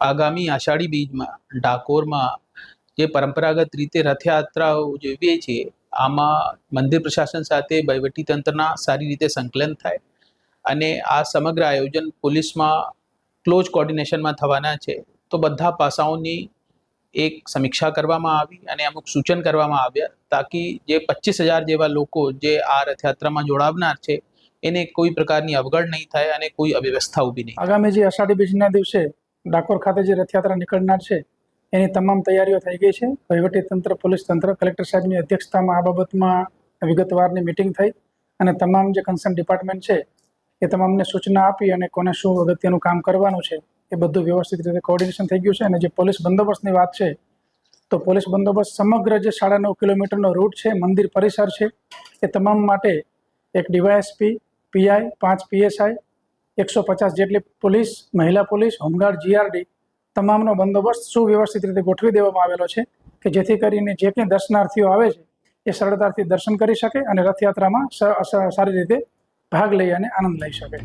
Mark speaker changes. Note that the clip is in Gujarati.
Speaker 1: આગામી આષાઢી બીજમાં, ડાકોરમાં જે પરંપરાગત રીતે રથયાત્રાઓ ઉજવીએ છીએ, આમાં મંદિર પ્રશાસન સાથે વહીવટીતંત્રના સારી રીતે સંકલન થાય અને આ સમગ્ર આયોજન પોલીસમાં ક્લોઝ કોર્ડિનેશનમાં થવાના છે, તો બધા પાસાઓની એક સમીક્ષા કરવામાં આવી અને અમુક સૂચન કરવામાં આવ્યા, તાકી જે પચીસ હજાર જેવા લોકો જે આ રથયાત્રામાં જોડાવનાર છે, એને કોઈ પ્રકારની અવગણ નહીં થાય અને કોઈ અવ્યવસ્થા ઊભી નહીં
Speaker 2: આગામી જે અષાઢી બીજના દિવસે ડાકોર ખાતે જે રથયાત્રા નીકળનાર છે, એની તમામ તૈયારીઓ થઈ ગઈ છે. વહીવટી તંત્ર, પોલીસ તંત્ર, કલેક્ટર સાહેબની અધ્યક્ષતામાં આ બાબતમાં વિગતવારની મિટિંગ થઈ અને તમામ જે કન્સર્ન ડિપાર્ટમેન્ટ છે, એ તમામને સૂચના આપી અને કોને શું અગત્યનું કામ કરવાનું છે, એ બધું વ્યવસ્થિત રીતે કોર્ડિનેશન થઈ ગયું છે. અને જે પોલીસ બંદોબસ્તની વાત છે, તો પોલીસ બંદોબસ્ત સમગ્ર જે સાડા નવ કિલોમીટરનો રૂટ છે, મંદિર પરિસર છે, એ તમામ માટે એક ડીવાયએસપી, પીઆઈ, પાંચ પીએસઆઈ એકસો પચાસ જેટલી પોલીસ, મહિલા પોલીસ, હોમગાર્ડ જીઆરડી તમામનો બંદોબસ્ત સુવ્યવસ્થિત રીતે ગોઠવી દેવામાં આવેલો છે કે જેથી કરીને જે કંઈ દર્શનાર્થીઓ આવે છે, એ સરળતાથી દર્શન કરી શકે અને રથયાત્રામાં સારી રીતે ભાગ લઈ અને આનંદ લઈ શકે.